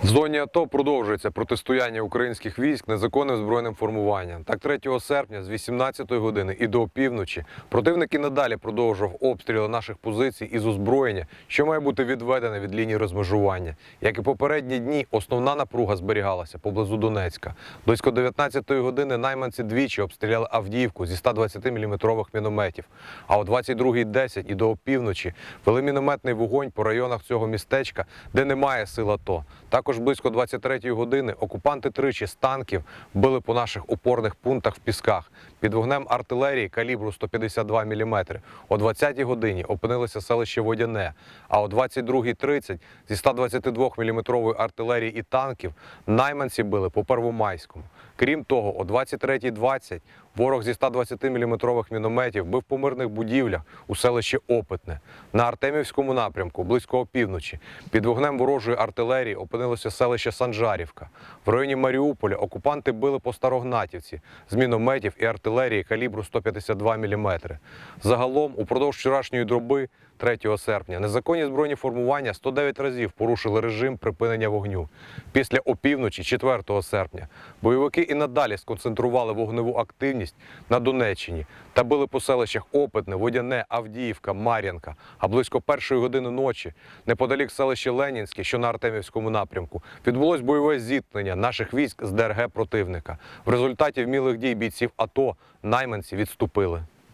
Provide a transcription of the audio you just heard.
В зоні АТО продовжується протистояння українських військ незаконним збройним формуванням. Так, 3 серпня з 18-ї години і до опівночі противник і надалі продовжував обстріли наших позицій із озброєння, що має бути відведене від лінії розмежування. Як і попередні дні, основна напруга зберігалася поблизу Донецька. Близько 19-ї години найманці двічі обстріляли Авдіївку зі 120-мм мінометів. А о 22.10 і до опівночі вели мінометний вогонь по районах цього містечка, де немає сил АТО. Також близько 23-ї години окупанти тричі з танків били по наших опорних пунктах в пісках під вогнем артилерії калібру 152 мм. О 20-й годині опинилося селище Водяне, а о 22.30 зі 122 мм артилерії і танків найманці били по Первомайському. Крім того, о 23.20 ворог зі 120 мм мінометів бив по мирних будівлях у селищі Опитне. На Артемівському напрямку, близько опівночі, під вогнем ворожої артилерії опинилося селище Санжарівка. В районі Маріуполя окупанти били по Старогнатівці з мінометів і артилерії калібру 152 мм. Загалом, упродовж вчорашньої дроби, 3 серпня, незаконні збройні формування 109 разів порушили режим припинення вогню. Після опівночі, 4 серпня, бойовики і надалі сконцентрували вогневу активність на Донеччині та били по селищах Опитне, Водяне, Авдіївка, Мар'янка. А близько першої години ночі, неподалік селища Ленінське, що на Артемівському напрямку, відбулось бойове зіткнення наших військ з ДРГ противника. В результаті вмілих дій бійців АТО найманці відступили.